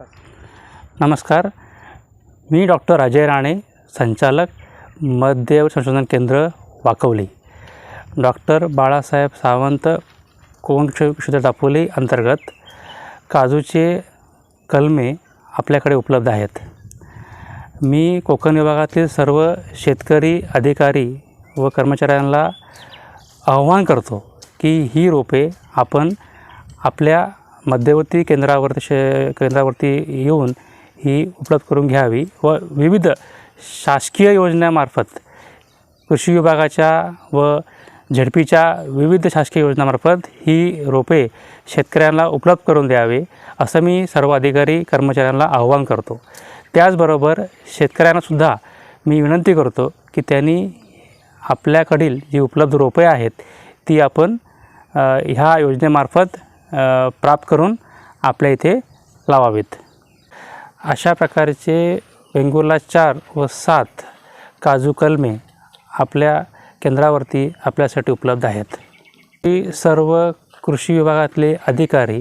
नमस्कार. मी डॉक्टर अजय राणे संचालक मध्य संशोधन केंद्र वाकवली. डॉक्टर बाळासाहेब सावंत कोण क्षेत्र दापोली अंतर्गत काजूचे कलमे आपल्याकडे उपलब्ध आहेत. मी कोकण विभागातील सर्व शेतकरी अधिकारी व कर्मचाऱ्यांना आव्हान करतो की ही रोपे आपण आपल्या मध्यवर्ती केंद्रावरती शे केंद्रावरती येऊन ही उपलब्ध करून घ्यावी व विविध शासकीय योजनेमार्फत कृषी विभागाच्या व झडपीच्या विविध शासकीय योजनामार्फत ही रोपे शेतकऱ्यांना उपलब्ध करून द्यावे असं मी सर्व अधिकारी कर्मचाऱ्यांना आव्हान करतो. त्याचबरोबर शेतकऱ्यांनासुद्धा मी विनंती करतो की त्यांनी आपल्याकडील जी उपलब्ध रोपे आहेत ती आपण ह्या योजनेमार्फत प्राप्त करून आपल्या इथे लावावेत. अशा प्रकारचे वेंगुर्ला चार व सात काजू कलमे आपल्या केंद्रावरती आपल्यासाठी उपलब्ध आहेत. ही सर्व कृषी विभागातले अधिकारी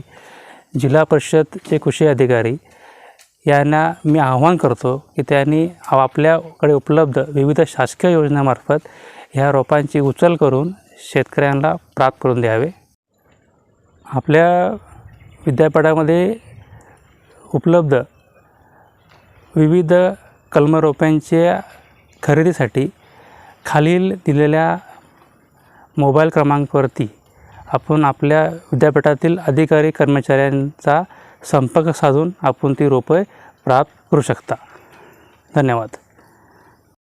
जिल्हा परिषदचे कृषी अधिकारी यांना मी आव्हान करतो की त्यांनी आपल्याकडे उपलब्ध विविध शासकीय योजनामार्फत ह्या रोपांची उचल करून शेतकऱ्यांना प्राप्त करून द्यावे. आपल्या विद्यापीठामध्ये उपलब्ध विविध कलमरोप्यांच्या खरेदीसाठी खालील दिलेल्या मोबाईल क्रमांकावरती आपण आपल्या विद्यापीठातील अधिकारी कर्मचाऱ्यांचा संपर्क साधून आपण ती रोपे प्राप्त करू शकता. धन्यवाद.